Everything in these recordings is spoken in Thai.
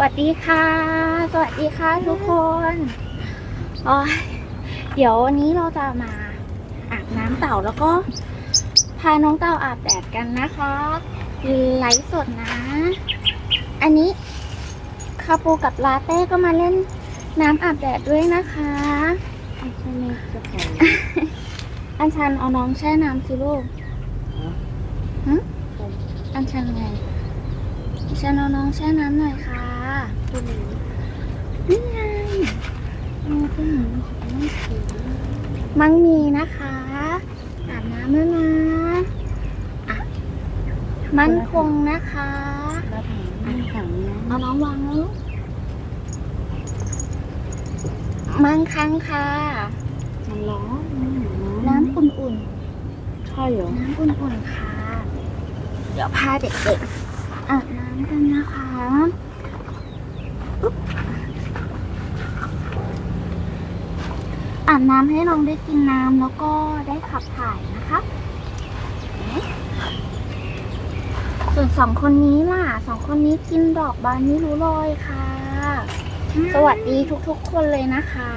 วัสดีค่ะ สวัสดีค่ะทุกคนโอ้ยเดี๋ยววันนี้เราจะมาอาบน้ำเต่าแล้วก็พาน้องเต่าอาบแดดกันนะคะไลฟ์สดนะ อันนี้คาปูกับลาเต้ก็มาเล่นน้ำอาบแดดด้วยนะคะไม่ใช่ไม่เจะของอันชันเอาน้องแช่น้ำสิลูกหึอันชันไงอัน ชันเอาน้องแช่น้ำหน่อยค่ะตัวนี้นี่ไงมันก็เหมือนไม่ถือมังมีนะคะอาบน้ำแล้วนะอะมั่นคงนะคะแล้วถังมันถังนี้เอาน้องวางแล้วลูกมั่งคังค่ะมันร้อนมันน้ำอุ่นใช่เหรอๆน้ำอุ่นๆค่ะ เดี๋ยวพาเด็กๆอาบน้ำ กันนะคะอุ๊บอาบน้ำให้น้องได้กินน้ำแล้วก็ได้ขับถ่ายนะคะ ส่วนสองคนนี้ล่ะสองคนนี้กินดอกบานไม่รู้ลอยค่ะ สวัสดีทุกๆคนเลยนะคะ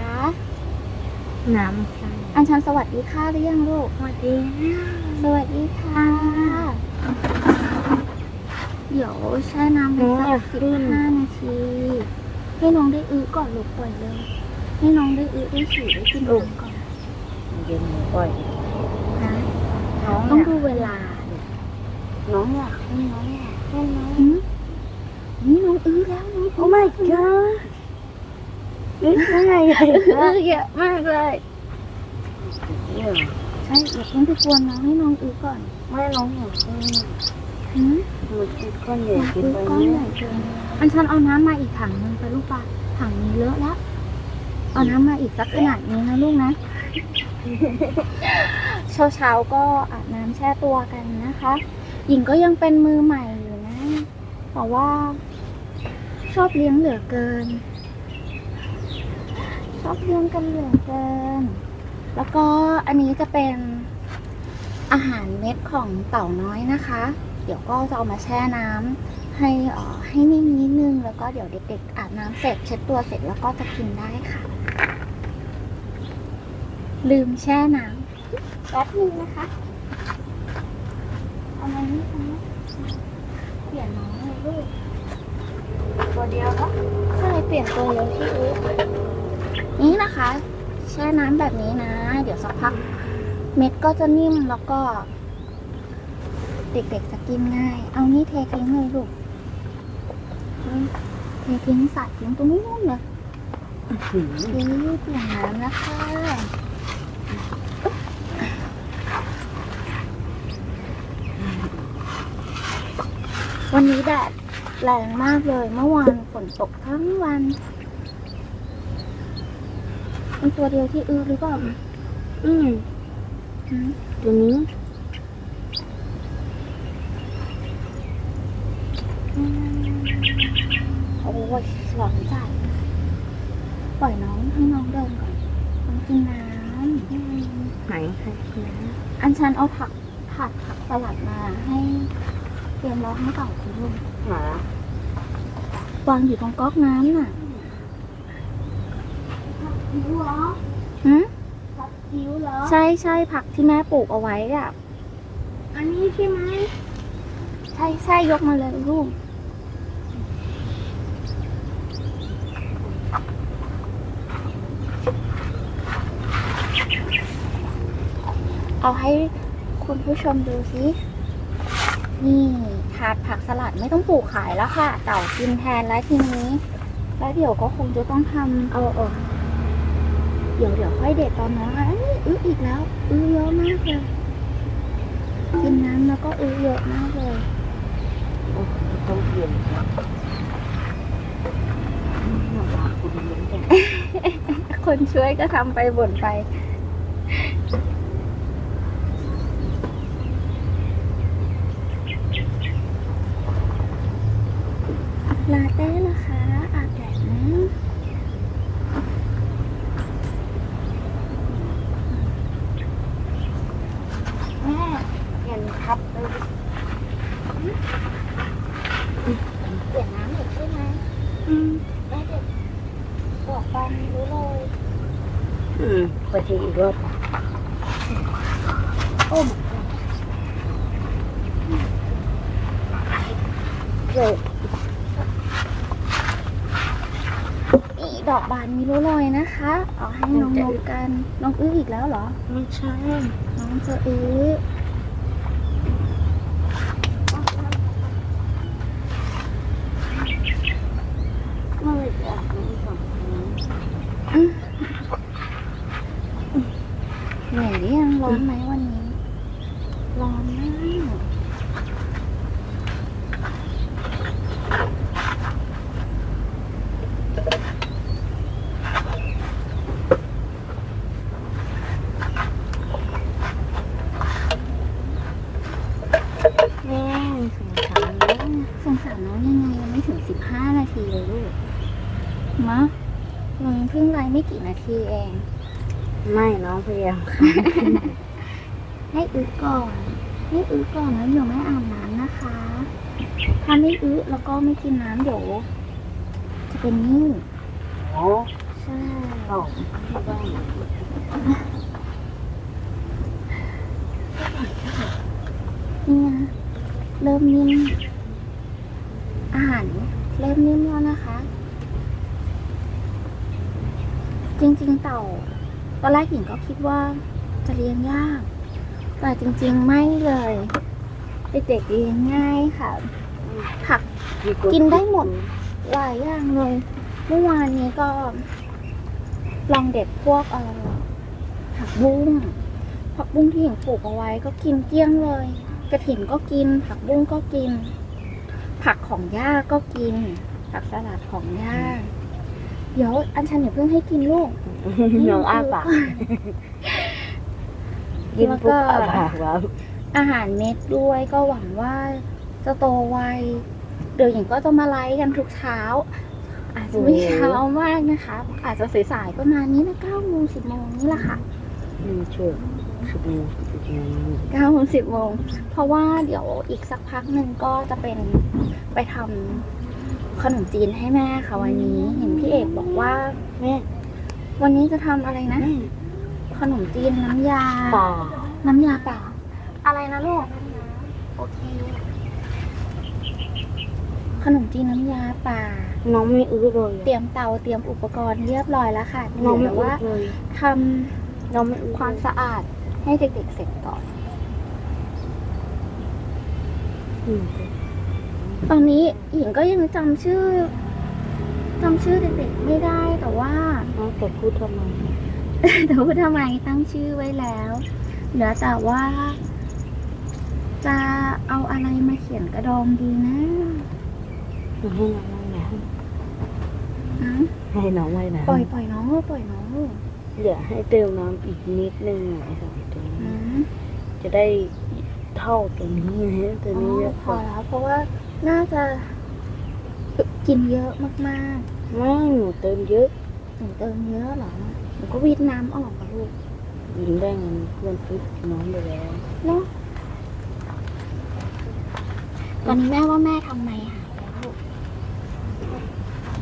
น้ำใช่อันชันสวัสดีค่ะหรือยังลูก สวัสดี สวัสดีค่ะ เดี๋ยวแช่น้ำไปสักสิบห้านาที ให้น้องได้อื้อก่อนลูกปล่อยเลย ให้น้องได้อื้อได้ฉี่ได้กินน้ำก่อนเย็นบ่อยนะน้องต้องอยากดูเวลา น้องอยากให้น้องอยากให้น้องหืมนี่น้องอื้อแล้วน้องโอ้ my god นี่ยังไงอื้อเยอะมากเลยเนี่ยใช่อย่าเพิ่งไปกวนน้องให้น้องอื้อก่อน ไม่น้องอยากให้ หืมมันกินก้อนใหญ่อยากกินอื้อไปก้อนเนี่ใหยญ่เกินอันชันเอาน้ำมาอีกถังหนึงไปลูกปลาถังนี้เลอะแล้ว เอาน้ำมาอีกสักขนาดนี้นะลูกนะ เช้าเช้าๆก็อาบน้ำแช่ตัวกันนะคะ หญิงก็ยังเป็นมือใหม่อยู่นะแต่ว่า ชอบเลี้ยงเหลือเกิน ชอบเลี้ยงกันเหลือเกิน แล้วก็อันนี้จะเป็นอาหารเม็ดของเต่าน้อยนะคะ เดี๋ยวก็จะเอามาแช่น้ำให้อ่อให้นิ่มนิดนึง แล้วก็เดี๋ยวเด็กๆอาบน้ำเสร็จเช็ดตัวเสร็จแล้วก็จะกินได้ค่ะ ลืมแช่น้ำแป๊บนึงนะคะเอามานี่เอามาเปลี่ยนน้องเลยลูกตัวเดียวเนาะใช่เปลี่ยนตัวเร็วที่อื้อนี่นะคะ แช่น้ำแบบนี้นะ เดี๋ยวสักพักเม็ดก็จะนิ่มแล้วก็ เด็กๆจะกินง่าย เอานี่เททิ้งเลยลูก เททิ้งใส่ทิ้งตรงนี้นู่นเลยนี่เปลี่ยนน้ำนะคะวันนี้แดดแรงมากเลย เมื่อวานฝนตกทั้งวันเป็นตัวเดียวที่อื้อหรือเปล่า อืมตัวนี้ อ้ยหลอนใจปล่อยน้องให้น้องเดินก่อนต้องกินน้ำไหนให้กินนะอันชันเอาผักผัดผักสลัดมาให้เตรียมรอให้เต่าคุณลุงหมาวางอยู่ตรงก๊อกน้ำน่ะหิวเหรอหืมหิวเหรอ ใช่ใช่ผักที่แม่ปลูกเอาไว้อะอันนี้ใช่ไหม ใช่ใช่ยกมาเลยลูก เอาให้คุณผู้ชมดูสินี่ถาดผักสลัดไม่ต้องปลูกขายแล้วค่ะ เต่ากินแทนแล้วทีนี้ แล้วเดี๋ยวก็คงจะต้องทำเอาเออเดี๋ยวเดี๋ยวค่อยเด็ดตอนน้องอะนี่อื้ออีกแล้ว อื้อเยอะมากเลยกินน้ำแล้วก็อื้อเยอะมากเลยโอ้ต้องเปลี่ยนครับหน้าตาคุณเลี้ยงจังคนช่วยก็ทำไปบ่นไป ลาเต้ล่ะคะอาบแดดนะแม่เห็นครับเลยเปลี่ยนน้ำอีกใช่ไหมอืมแม่เด็กดอกบานมีรู้เลย อืมไปทีอีกรอบ โอ้ my god เจ็บ นี่ดอกบานมีรู้เลยนะคะ เอาให้น้องนกกัน น้ อีกแล้วเหรอ ไม่ใช่ น้องจะอื้อไม่อยากน้องสองคน เหนื่อยหรือยังร้อนไหมวันนี้ ร้อนมากแม่สงสารน้อง สงสารน้องยังไงยังไม่ถึงสิบ ห้านาทีเลยลูกมะน้องเพิ่งไลฟ์ไม่กี่นาทีเอง ไม่น้องพยายามค่ะให้อึก่อนให้อึก่อนแล้วเดี๋ยวไม่อาบน้ำนะคะ ถ้าไม่อึแล้วก็ไม่กินน้ำเดี๋ยวจะเป็นนิ่วโอ้ใช่ตกที่บ้านนี่นะเริ่มนิ่มอาหาร เริ่มนิ่มแล้วนะคะ จริงๆเต่าตอนแรกหญิงก็คิดว่าจะเลี้ยงยาก แต่จริงๆไม่เลยเด็กๆเลี้ยงง่ายค่ะ ผักกินได้หมดหลายอย่างเลยเมื่อวานนี้ก็ ลองเด็ดพวกเออผักบุ้งผักบุ้งที่หญิงปลูกเอาไว้ก็กินเกลี้ยงเลย กระถิ่นก็กิน ผักบุ้งก็กิน ผักของย่าก็กิน ผักสลัดของย่า เดี๋ยวอันชันอย่าเพิ่งให้กินลูกน้องอ้าปากกินปุ๊บอ้าปากแล้วอาหารเม็ดด้วยก็หวังว่าจะโตไว เดี๋ยวหญิงก็จะมาไลฟ์กันทุกเช้า อาจจะไม่เช้ามากนะคะ อาจจะสายๆประมาณนี้นะเก้าโมงสิบโมงนี่แหละค่ะ อืมช่วย สิบโมงสิบโมงเก้าโมงสิบโมง เพราะว่าเดี๋ยวอีกสักพักหนึ่งก็จะเป็นไปทำขนมจีนให้แม่ค่ะวันนี้ เห็นพี่เอกบอกว่าแม่วันนี้จะทำอะไรนะแม่ขนมจีนน้ำยาป่าน้ำยาเปล่าอะไรนะลูก โอเค ขนมจีนน้ำยาป่า น้องไม่อื้อเลย เตรียมเตาเตรียมอุปกรณ์เรียบร้อยแล้วค่ะน้องไม่เดี๋ยวอื้อว่าเลยทน้องไม่อื้อำความสะอาด ให้เด็กๆเสร็จก่อนอืมตอนนี้หญิงก็ยังจำชื่อจำชื่อเด็กๆไม่ได้แต่ว่าน้องแต่พูดทำไม แต่ว่าทำไมตั้งชื่อไว้แล้วเหลือแต่ว่า จะเอาอะไรมาเขียนกระดองดีนะให้น้องว่ายน้อืมำให้น้องว่ายน้ปล่อยปล่อยน้องลูกปล่อยน้องลูกำ เดี๋ยวให้เติมน้ำอีกนิดนึงหน่อยสองตัวอืนี้มจะได้เท่าตัวนี้ไงตัวอ๋นี้เยออะพกอว่าแล้วเพราะว่าน่าจะกินเยอะมากไม่หนูเติมเยอะๆถึงเติมเยอะเหรอหนูก็วิดน้ำออกกับลูกยิงได้เงินเพื่อนฟิตน้องไปแล้วเนาะตอนนี้แม่ว่าแม่ทำไมหายแล้วลูก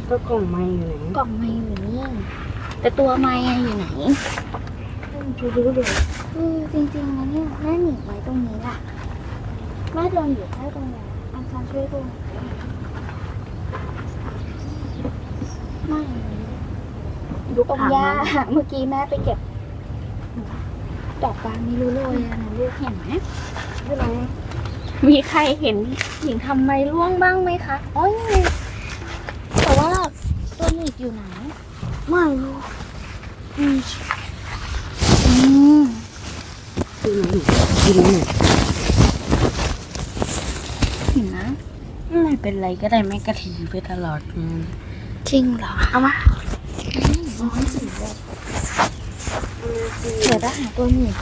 ก็กล่องไม้อยู่ไหนกล่องไม้อยู่นี่ แต่ตัวไม้อะอยู่ไหนช่วยดูเลยคือจริงๆนะเนี่ยแม่หนีไว้ตรงนี้แหละแม่เดินอยู่แค่ตรงนี้อันชันช่วยดูไม่ดูตรงหญ้าเมื่อกี้แม่ไปเก็บดอกบานไม่รู้เลยอะนะลูกเห็นไหมดูไหนมีใครเห็นหญิงทำไมร่วงบ้างไหมคะอ๋อยังไงแต่ว่าตัวหนีบอยู่ไหน ไม่รู้อืมอืมดูไหนดูไหนเห็นนะไม่เป็นไรก็ได้ไม่กระถิ่นไปตลอดงานจริงเหรอ เอามาร้อนสิเลยเดี๋ยวจะหาตัวหนีบ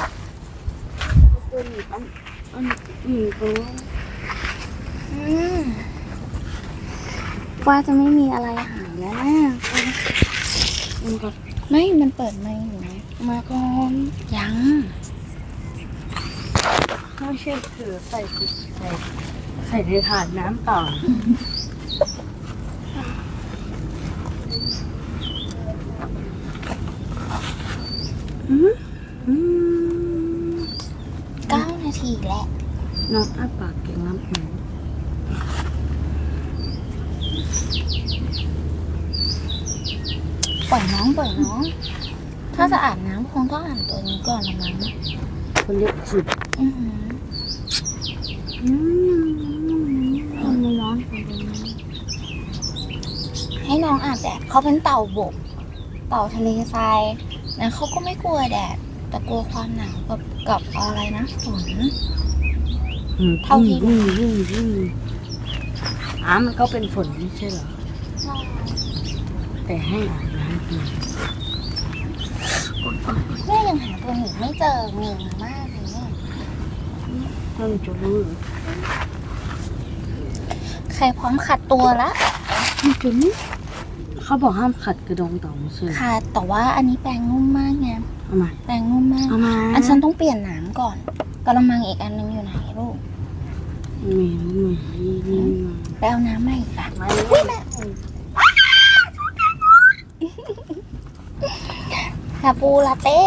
ตัวนี้อันอันอืมตรงนั้นอืมว่าจะไม่มีอะไรหายแล้วนะ มันก็ไม่ มันเปิดไมค์อยู่ไหมมาก่อนยังไม่ใช่ถือใส่กุใส่ใส่ในถาดน้ำเปล่า แล้ว น้องอ้าปากเก่งน้ำหนู ปล่อยน้องปล่อยน้อง ถ้าจะอาบน้ำคงต้องอาบตัวนี้ก่อนละมั้งคนเล็กสุดอือหืออืมทำไมร้อนจังเลยให้น้องอาบแดดเขาเป็นเต่าบก เต่าทะเลทรายนะเขาก็ไม่กลัวแดด แต่กลัวความหนาวกับกับอะไรนะฝน อืมเท่าที่ ยิ่งยิ่งยิ่งอ้ามันก็เป็นฝนไม่ใช่เหรอ แต่ให้อาบน้ำดี แม่ยังหาตัวหนีไม่เจอเหนื่อยมากเลยเนี่ยท่านจะรู้เหรอใครพร้อมขัดตัวละท่านจะรู้เขาบอกห้ามขัดกระดองเต่าไม่ใช่เหรอค่ะ แต่ว่าอันนี้แปรงนุ่มมากไงเอามาแปรงนุ่มมาก เอามาอันฉันต้องเปลี่ยนหนามก่อนกระมังอีกอันนึงอยู่ไหนลูกมีมีมีมีไปเอาน้ำมาอีกอะมาอุ๊ยแม่ ลาปูลาเต้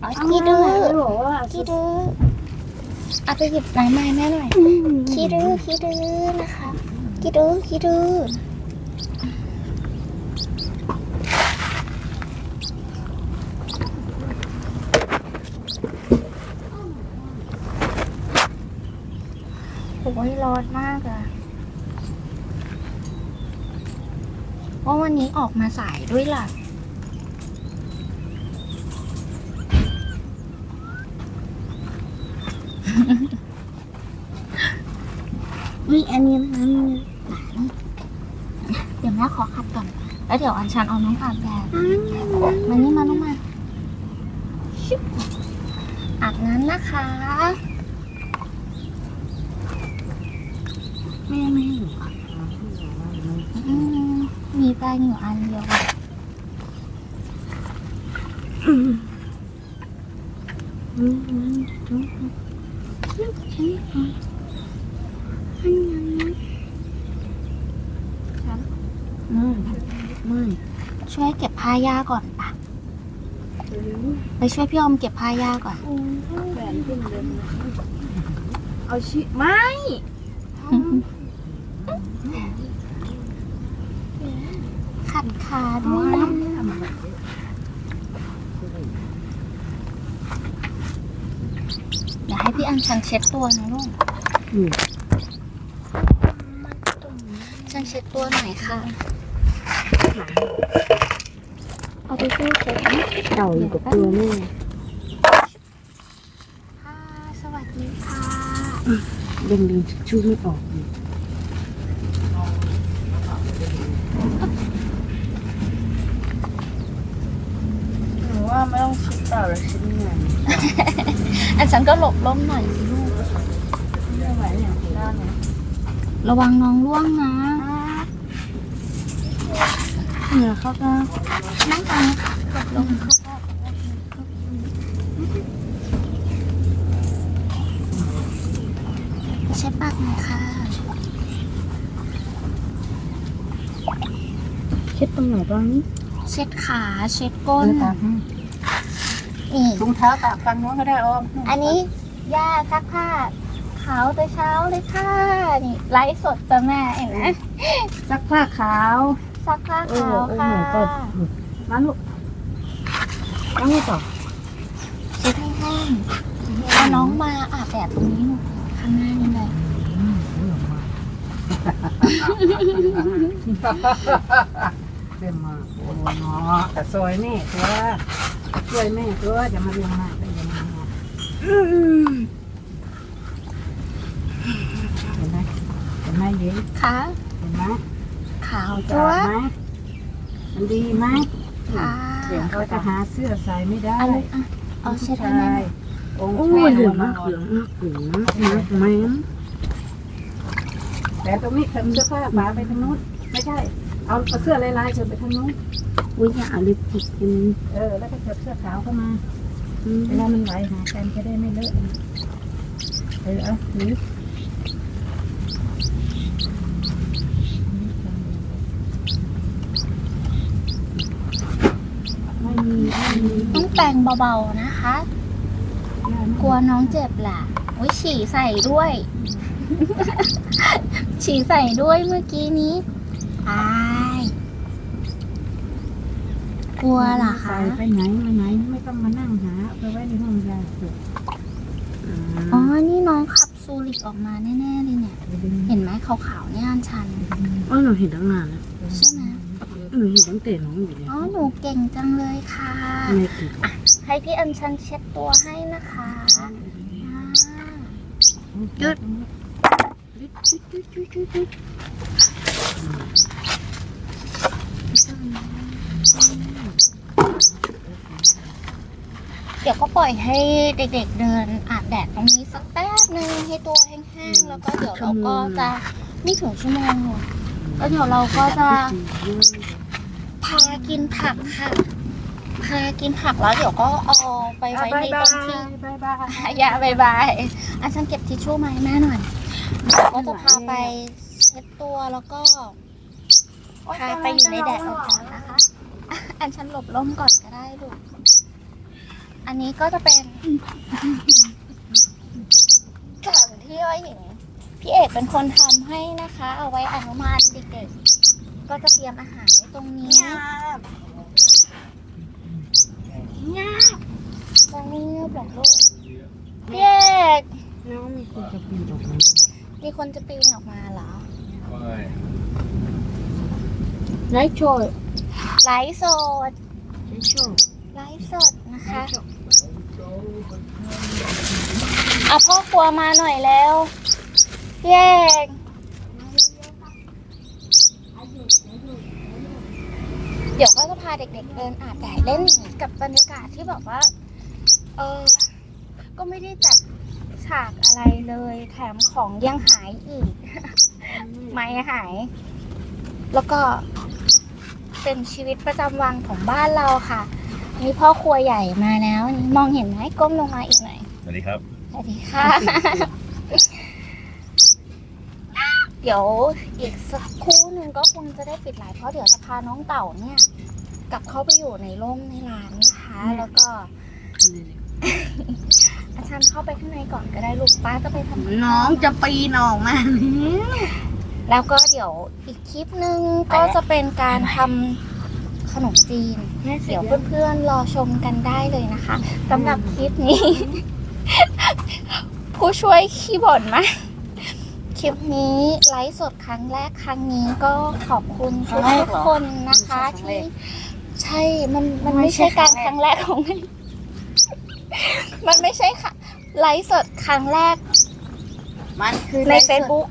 เอาขี้ดื้อบอกว่าขี้ดื้อเอาไปหยิบน้ำมาแม่หน่อยขี้ดื้อขี้ดื้อนะคะขี้ดื้อขี้ดื้อโอ้ยร้อนมากอะว่าวันนี้ออกมาสายด้วยล่ะ มีอันนี้อันเดี๋ยวแม่ขอขัดก่อน แล้วเดี๋ยวอันชันเอาน้องอาบแดดมานี่มาลูกมาอาบน้ำนะคะแม่ไม่ให้หนูอะอืมมีแป้งอยู่อันเดียวอะ อืมอืมอืมอืมอืม ไม่ไม่ ช่ วยเก็บผ้าหญ้าก่อนปะไปช่วยพี่อมเก็บผ้าหญ้าก่อน แหวนขึ้นเดิมเอาชิไม่ขัดขาด้วยนะเดี๋ยวให้พี่อันชันเช็ดตัวนะลูกอืม ชันเช็ดตัวหน่อยค่ะเอา ไปช่วยเช็ดนะเต่าอยู่กับตัวแม่ค่ะสวัสดีค่ะยังดึงชูไม่ออกอยู่หนูว่าไม่ต้องชิดเต่าแล้วชิดไงอันฉันก็หลบล้มหน่อยสิลูกไม่ไหวเนี่ยด้านเนี่ยระวังน้องร่วงนะ เหนือเขาก็นั่งตรงนี้ค่ะหลบลงเขาก็เช็ดปากหน่อยค่ะเช็ดตรงไหนบ้างนี่เช็ดขาเช็ดก้นนี่ถุงเท้าตากฟังน้องก็ได้ออมอันนี้ย่าซักผ้าขาวแต่เช้าเลยค่ะนี่ไลฟ์สดจ้ะแม่เห็นไหมซักผ้าขาว ซักผ้าขาวค่ะมาลูกแล้วไงต่อเช็ดให้แห้งเอาน้องมาอาบแดดตรงนี้หนูข้างหน้านี่เลยเต็มมากโอ้เนาะแต่ซอยแม่ตัวช่วยแม่ตัวจะมาเรียงมากได้ยังไงเห็นไหมเห็นไหมเย็นค่ะเห็นไหมขาวจะจั๊วไหมมันดีไหมค่ะเดี๋ยวเขาจะหาเสื้อใส่ไม่ได้เอาลูกอะเอาเช็ดให้แม่หน่อย องค์ชายเหลืองมากเหลืองมากเหลืองมากแม่แต่ตรงนี้เข็มเสื้อผ้าฝาไปทางนู้นไม่ใช่ เอาเสื้อลายๆเชิญไปทางนู้น อุ้ยอย่าเอาลิปสติกเป็นเออ แล้วก็เก็บเสื้อขาวเข้ามาเวลามันไหลหากันจะได้ไม่เลอะ เออ เอาหนีไม่มีไม่มี ต้อง แต่งเบาๆนะคะ กลัวน้องเจ็บแหละไอุ้ยฉี่ใส่ด้วย ฉี่ใส่ด้วยเมื่อกี้นี้อายกลัวเหรอคะ ไปไหนมาไหนไม่ต้องมานั่งหาเอาไปไว้ในห้องยาสูบอ๋อ นี่น้องขับซูริกออกมาแน่ๆเลยเนี่ย เห็นไหมขาวๆเนี่ยอันชันอ๋อหนูเห็นตั้งนานแล้ว ใช่ไหมหนูเห็นตั้งแต่น้องอยู่เนี่ยอ๋อ หนูเก่งจังเลยค่ะ ไม่ติดให้พี่อัญชันเช็ดตัวให้นะคะอ่าหยุดเดี๋ยวก็ปล่อยให้เด็กๆเดินอาบแดดตรงนี้สักแป๊บนึงให้ตัวแห้งๆ แล้วก็เดี๋ยวเราก็จะไม่ถึงชั่วโมงหรอกแล้วเดี๋ยวเราก็จะพา กินผักค่ะ พากินผักแล้วเดี๋ยวก็เอาไปไว้ในตรงที่บายบายอย่าบายบายอาจารย์เก็บทิชชู่มาให้แม่หน่อยเดี๋ยวก็จะพาไปเช็ดตัวแล้วก็พาไปอยู่ในแดดอ่อนๆนะคะอะอันฉันหลบร่มก่อนก็ได้ลูก อันนี้ก็จะเป็นถังที่อ้อยหญิงพี่เอกเป็นคนทำให้นะคะ เอาไว้อนุมานเด็กๆ ก็จะเตรียมอาหารไว้ตรงนี้ ง่าตรงนี้บอกลูกพี่เอกน้องมีคนจะปีนออกมามีคนจะปีนออกมาเหรอไลฟ์โชว์ไลฟ์สดไลฟ์โชว์ไลฟ์สดนะคะเอาพ่อครัวมาหน่อยแล้วพี่เอกเดี๋ยวก็จะพา เด็ก ๆ เดินอาบแดดเล่นกับบรรยากาศที่แบบว่า เออ ก็ไม่ได้จัดฉากอะไรเลย แถมของยังหายอีก ไม่หาย แล้วก็เป็นชีวิตประจำวันของบ้านเราค่ะ นี่พ่อครัวใหญ่มาแล้วนี่มองเห็นไหมก้มลงมาอีกหน่อย สวัสดีครับ สวัสดีค่ะ เดี๋ยวอีกสักครู่หนึ่งก็คงจะได้ปิดไลฟ์เพราะเดี๋ยวจะพาน้องเต่าเนี่ย กลับเข้าไปอยู่ในร่มในร้านนะคะ แล้วก็ อาจารย์เข้าไปข้างในก่อนก็ได้ลูกป้าจะไปทำน้องจะปีนออกมาเนี่ยแล้วก็เดี๋ยวอีกคลิปหนึ่งก็จะเป็นการทำขนมจีน เดี๋ยวเพื่อนๆรอชมกันได้เลยนะคะสำหรับคลิปนี้ ผู้ช่วยขี้บ่นมากคลิปนี้ไลฟ์สดครั้งแรกครั้งนี้ก็ขอบคุณทุกๆคนนะคะที่ ใช่ มัน มันไม่ใช่การครั้งแรกของมันมันไม่ใช่ค่ะ ไลฟ์สดครั้งแรก มันคือใน Facebook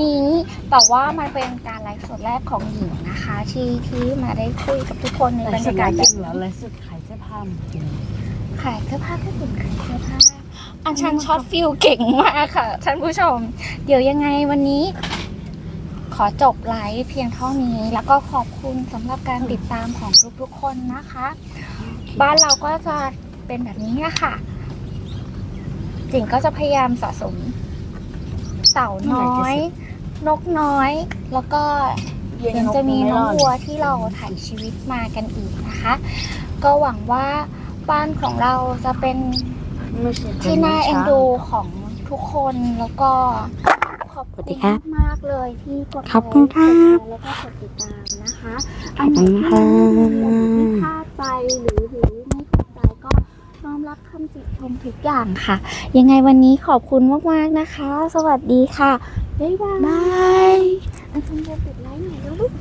นี้แต่ว่ามันเป็นการไลฟ์สดแรกของหญิงนะคะ ที่ที่มาได้คุยกับทุกคนในบรรยากาศจแบริบงเหรอไลฟ์สดขายเสื้อผ้ามันจริงขายเสื้อผ้าก็ถึงขายเสื้อผ้าอันชันช็อตฟิลเก่งมากค่ะท่านผู้ชม เดี๋ยวยังไงวันนี้ข อจบไลฟ์เพียงเท่านี้ แล้วก็ขอบคุณสำหรับการติดตามของทุกๆคนนะคะ บ้านเราก็จะเป็นแบบนี้อะค่ะจิงก็จะพยายามสะสม เต่าน้อย นกน้อย แล้วก็ยังจะมีน้องวัวที่เราถ่ายชีวิตมากันอีกนะคะ ก็หวังว่าบ้านของเราจะเป็นไม่ใช่ที่น่าเอ็นดูของทุกคนแล้วก็ ขอบสวัสคุดีณครับมากๆเลยที่กดไลขอบคุณครับกดแชร์แล้วก็กดติดตามนะคะขอบคุณค่ะอันไหนที่พลาดไปหรือหรือไม่เข้าใจก็น้อมรับคำติชมทุกอย่างค่ะ ยังไงวันนี้ขอบคุณมากๆนะคะ สวัสดีค่ะ บ๊ายบายบายอาจารย์จะปิดไลฟ์ไหนอยแล้วลูก